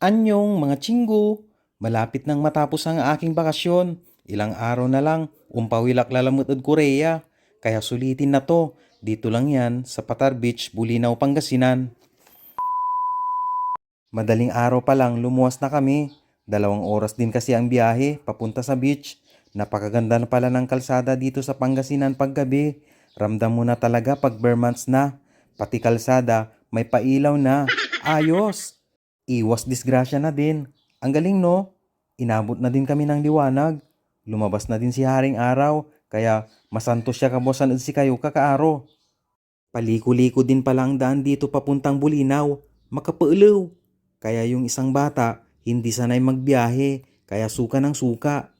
Anyong mga chinggo, malapit nang matapos ang aking bakasyon. Ilang araw na lang, umpawilak lalamot at Korea. Kaya sulitin na to. Dito lang yan sa Patar Beach, Bulinaw, Pangasinan. Madaling araw pa lang lumuwas na kami. Dalawang oras din kasi ang biyahe papunta sa beach. Napakaganda na pala ng kalsada dito sa Pangasinan paggabi. Ramdam mo na talaga pag bare months na. Pati kalsada may pailaw na. Ayos! Iwas disgrasya na din. Ang galing no? Inabot na din kami ng liwanag. Lumabas na din si Haring Araw, kaya masanto siya kabosan at si kayo kakaaro. Paliko-liko din pala ang daan dito papuntang Bulinaw. Makapaulaw. Kaya yung isang bata, hindi sanay magbiyahe, kaya suka ng suka.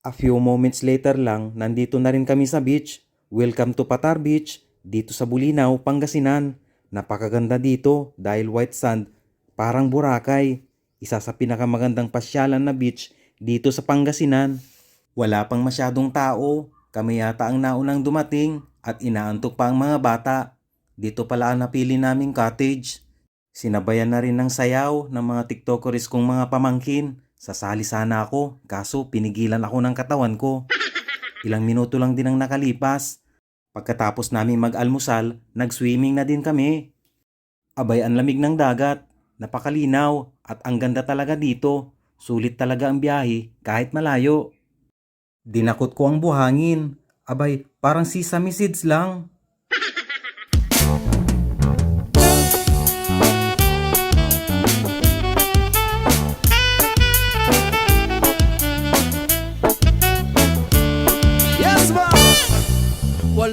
A few moments later lang, nandito na rin kami sa beach. Welcome to Patar Beach, dito sa Bulinaw, Pangasinan. Napakaganda dito dahil white sand, parang Boracay. Isa sa pinakamagandang pasyalan na beach dito sa Pangasinan. Wala pang masyadong tao, kami yata ang naunang dumating at inaantok pa ang mga bata. Dito pala ang napili naming cottage. Sinabayan na rin ng sayaw ng mga tiktokeris kong mga pamangkin. Sasali sana ako, kaso pinigilan ako ng katawan ko. Ilang minuto lang din ang nakalipas. Pagkatapos namin mag-almusal, nag-swimming na din kami. Abay ang lamig ng dagat, napakalinaw at ang ganda talaga dito. Sulit talaga ang biyahe kahit malayo. Dinakot ko ang buhangin. Abay, parang sesame seeds lang.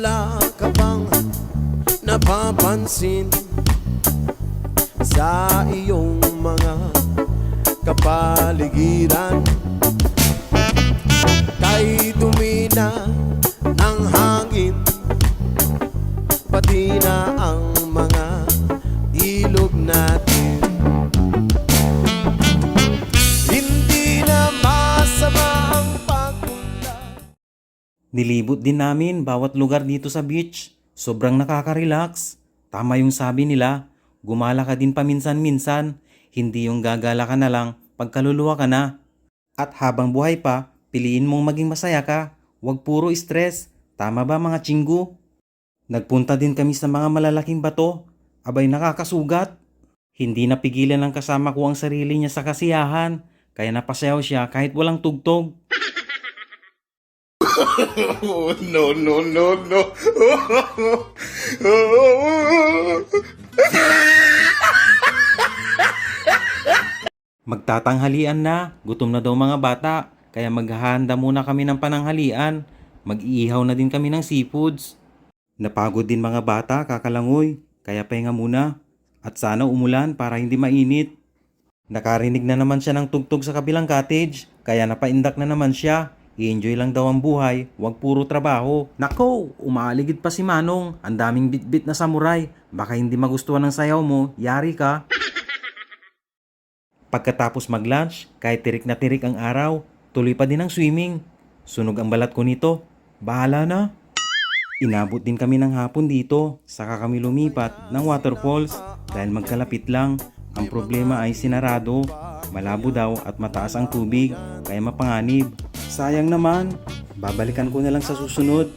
Wala ka bang napapansin sa iyong mga kapaligiran? Kay dumi na ng hangin Pati na ang mga ilog natin Nilibot din namin bawat lugar dito sa beach. Sobrang nakaka-relax. Tama yung sabi nila, gumala ka din paminsan-minsan, hindi yung gagala ka na lang pagkaluluwa ka na. At habang buhay pa, piliin mong maging masaya ka. Huwag puro stress. Tama ba mga chinggu? Nagpunta din kami sa mga malalaking bato. Abay nakakasugat. Hindi napigilan ng kasama ko ang sarili niya sa kasiyahan. Kaya napasayaw siya kahit walang tugtog. No, no, no, no. Magtatanghalian na, gutom na daw mga bata, kaya maghahanda muna kami ng pananghalian. Mag-iihaw na din kami ng seafoods. Napagod din mga bata, kakalangoy, kaya pahinga muna. At sana umulan para hindi mainit. Nakarinig na naman siya ng tugtog sa kabilang cottage, kaya napaindak na naman siya. I-enjoy lang daw ang buhay, wag puro trabaho. Nako, umaaligid pa si Manong, ang daming bitbit na samurai. Baka hindi magustuhan ng sayaw mo, yari ka. Pagkatapos mag-lunch, kahit tirik na tirik ang araw, tuloy pa din ang swimming. Sunog ang balat ko nito. Bahala na. Inabot din kami ng hapon dito, saka kami lumipat ng waterfalls dahil magkalapit lang. Ang problema ay sinarado, malabo daw at mataas ang tubig, kaya mapanganib. Sayang naman, babalikan ko na lang sa susunod.